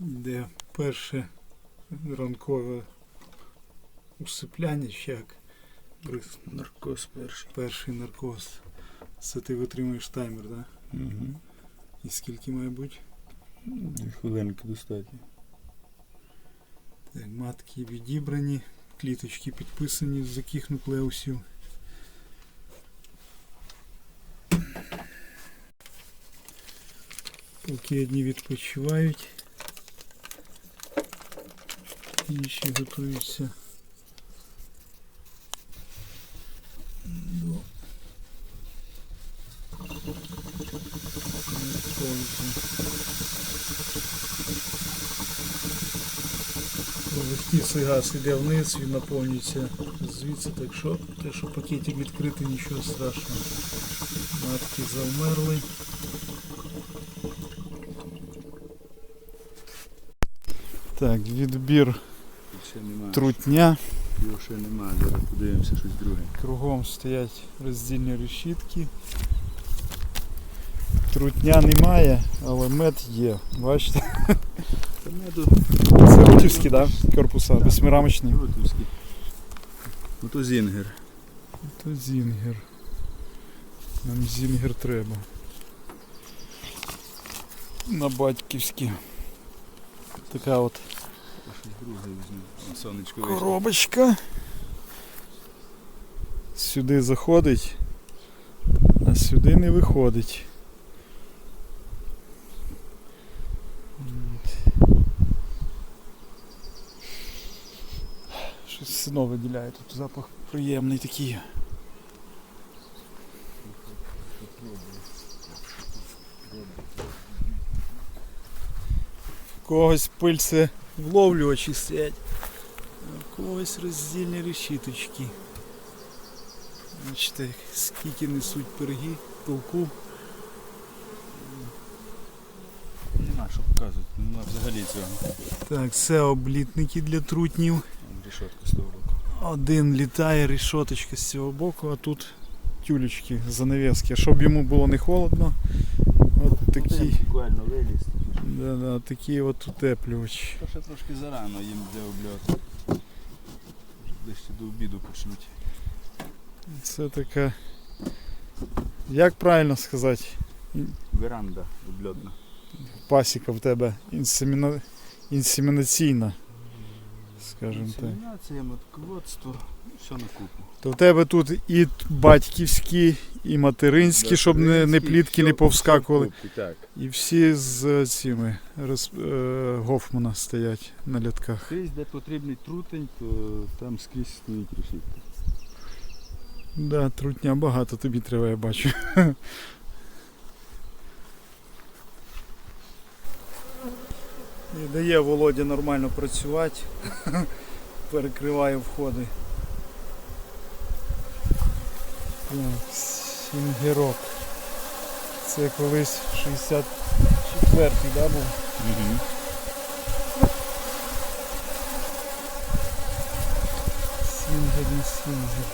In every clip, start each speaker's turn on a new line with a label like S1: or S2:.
S1: де перше ранкове усипляння, чи як
S2: Наркоз перший.
S1: перший наркоз. Це ти витримуєш таймер, так? Да?
S2: Угу.
S1: І скільки має бути?
S2: Дві хвилинки достатньо.
S1: Так, матки відібрані, кліточки підписані з яких нуклеусів. Поки одні відпочивають, інші готуються до Легкий газ йде вниз, він наповнюється звідси, так що те, що пакетик відкритий, нічого страшного. Матки завмерли. Так, відбір. Трутня.
S2: Його ще немає. Зараз подивимося щось друге.
S1: Кругом стоять роздільні решітки. Трутня немає, але мед є. Бачите?
S2: Та меду
S1: Це рутівські, да? корпуса,
S2: Так.
S1: безмірамочні.
S2: Рутівський. Ну зінгер.
S1: То зінгер. Нам зінгер треба. На батьківські. Така от Коробочка. Сюди заходить, а сюди не виходить. Щось все виділяє тут запах приємний такий. Когось пильце вловлювачі стоять, а в когось роздільні решіточки. Бачите, скільки несуть пироги, пилку.
S2: Нема що показувати. Нема взагалі цього.
S1: Так, це облітники для трутнів.
S2: Рішотка з того боку.
S1: Один літає, решоточка з цього боку, а тут тюлечки, занавески. Щоб йому було не холодно. От такі,
S2: Буквально виліз.
S1: Да, да, такі от утеплювачі.
S2: То ще трошки зарано їм для обльоту. Дещо до обіду почнуть.
S1: Це така. Як правильно сказати?
S2: Веранда обльотна.
S1: Пасіка в тебе інсеміна... інсемінаційна. Скажімо так.
S2: Інсемінація, матководство, все на купу.
S1: То в тебе тут і батьківські, і материнські, щоб не, не плітки не повскакували.
S2: Так.
S1: І всі з цими роз, е, Гофмана стоять на літках.
S2: Скрізь, де потрібний трутень, то там скрізь стоїть решітка.
S1: Да, трутня багато тобі треба, я бачу. І дає Володя нормально працювати. Перекриває входи. Так, Сінгерок. Це колись 64-й, да, був?
S2: Угу.
S1: Сінгер і сінгер.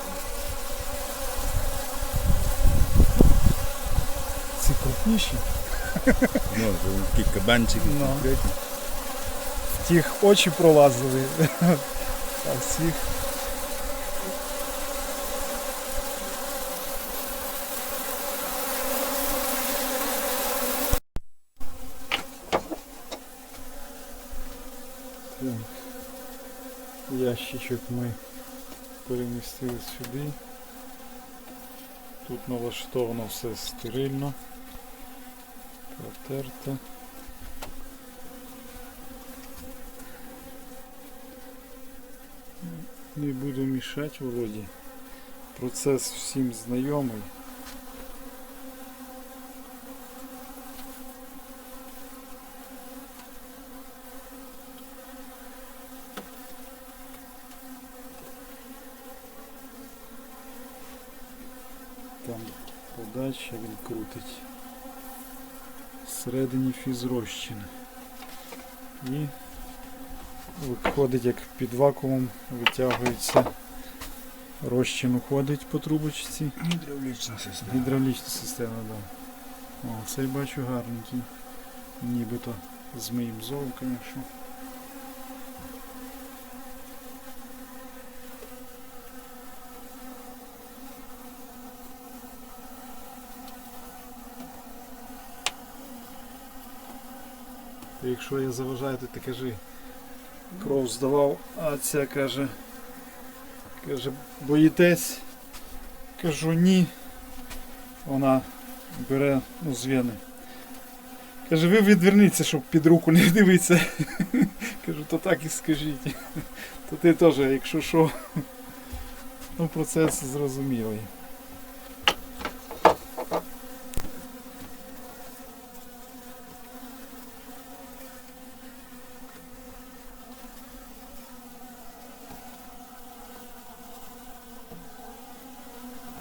S1: Ці крупніші.
S2: Ну, то такі кабанчики
S1: Тих очі пролазили. А в цих. Так. Ящичок ми перемістили сюди. Тут налаштовано все стерильно. Протерто. Не буду мішати Володі. Процес всім знайомий. Там подача він крутить. Всередині фізрозчин. І виходить як під вакуумом, витягується. Розчин уходить по трубочці.
S2: Гідравлічна система.
S1: Гідравлічна система, так. Да. О, цей бачу гарненький. Нібито. Зміїм зов, звісно. Якщо я заважаю, то ти кажи. Кров здавав, а ця каже. Каже, боїтесь? Кажу ні. Вона бере ну, з. Каже, ви відверніться, щоб під руку не дивитися. Кажу, то так і скажіть. То ти теж, якщо що. Ну, процес зрозумілий.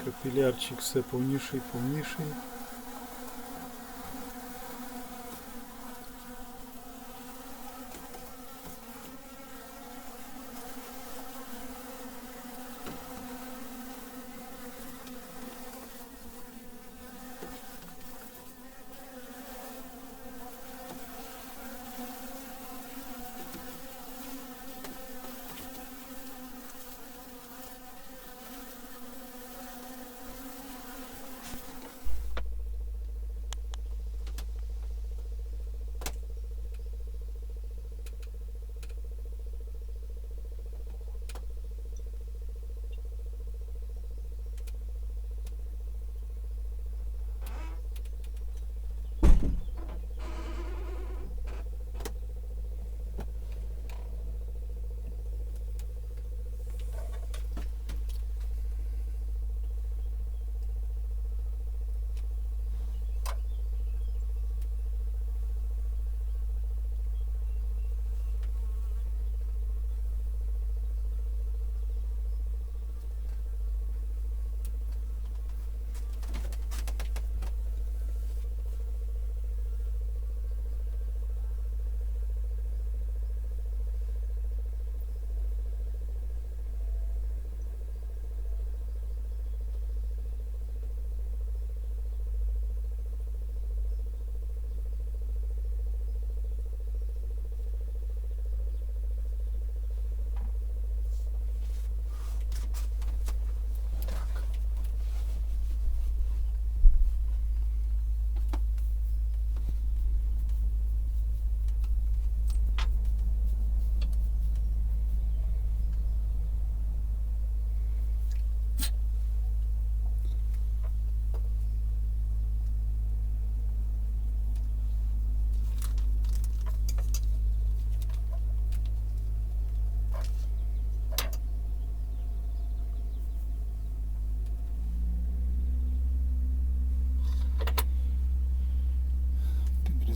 S1: Капілярчик все повніший, повніший.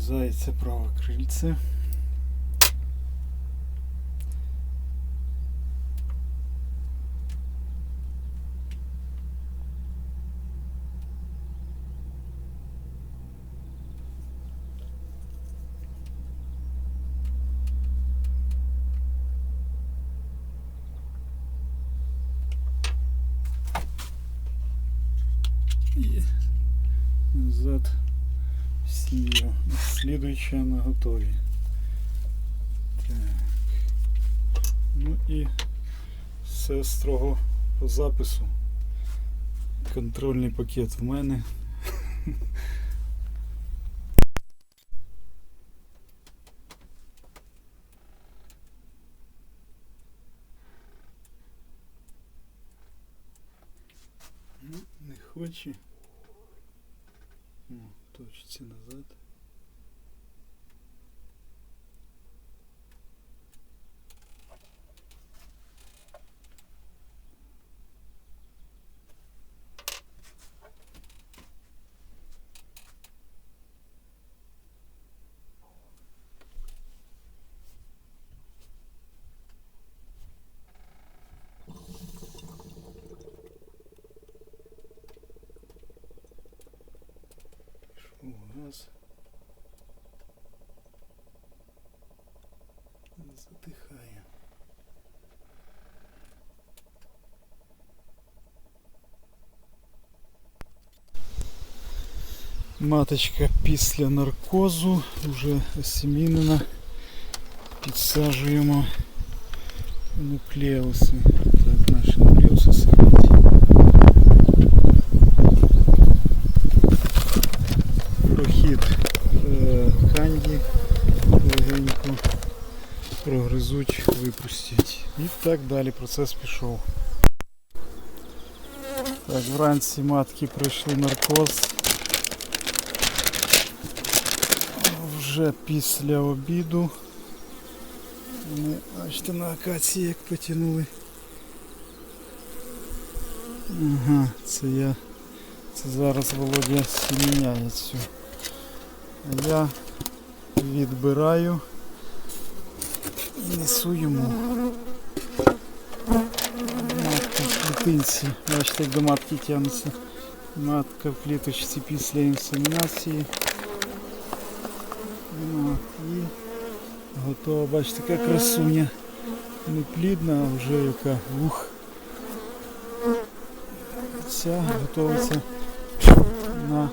S1: Підрізається праве крильце. І назад сію. Слідуюча на готові. Так. Ну і все строго по запису. Контрольний пакет в мене. Ну, не хоче. О, точиться назад. Маточка після наркозу вже осімінена. Підсаджуємо нуклеуси. Так, наші нуклеуси сидять. Прохід е, канді легенько прогризуть, випустять. І так далі процес пішов. Так, вранці матки пройшли наркоз. Вже після обіду. Вони, бачите, на акації як потягнули. Ага, це я. Це зараз Володя сіміняє цю. Я відбираю і несу йому. Матка в клітинці. Бачите, як до матки тягнеться. Матка в кліточці після інсемінації. Ну, і готова, бачите, така красуня. Не плідна, а вже яка ух. Ця готується на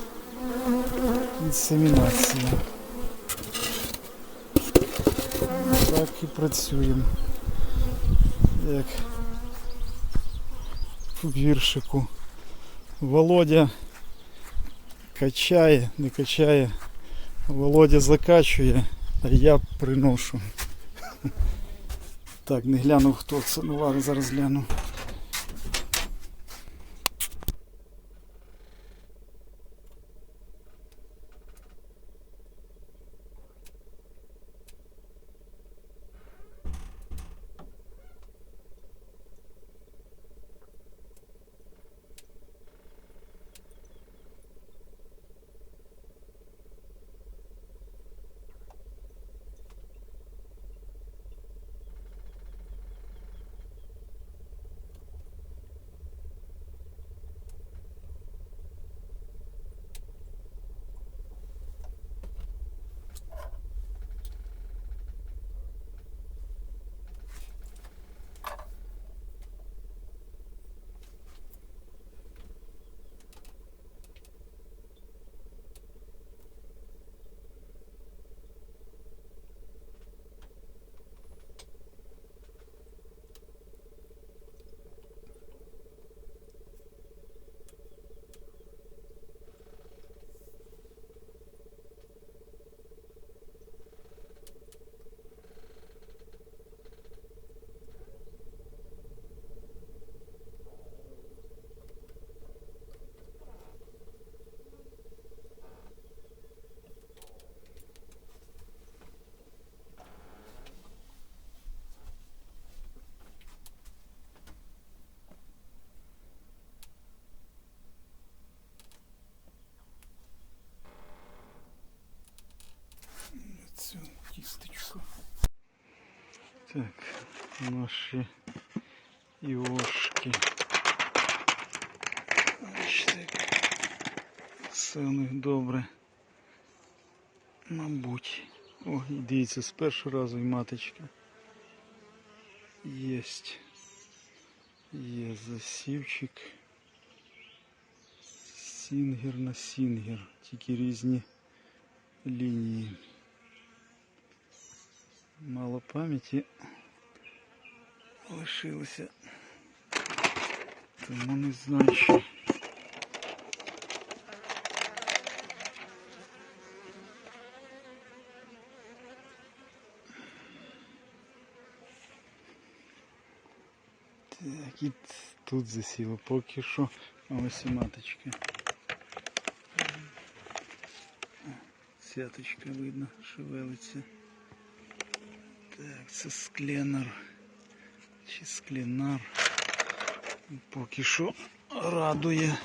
S1: інсемінацію. Так і працюємо. Як в віршику. Володя качає, не качає. Володя закачує, а я приношу. Так, не глянув хто це. Ну ладно, зараз гляну. Так, наші іошки. Все у них добре. Мабуть. О, дивіться, з першого разу і маточка. Єсть. Є засівчик. Сінгер на сінгер. Тільки різні лінії. Мало пам'яті лишилося. Тому не знаю, що. Так, і тут засіло поки що. А ось і маточка. Цяточка видно, шевелиться. Так, це скленер. Чи скленар. Поки що радує.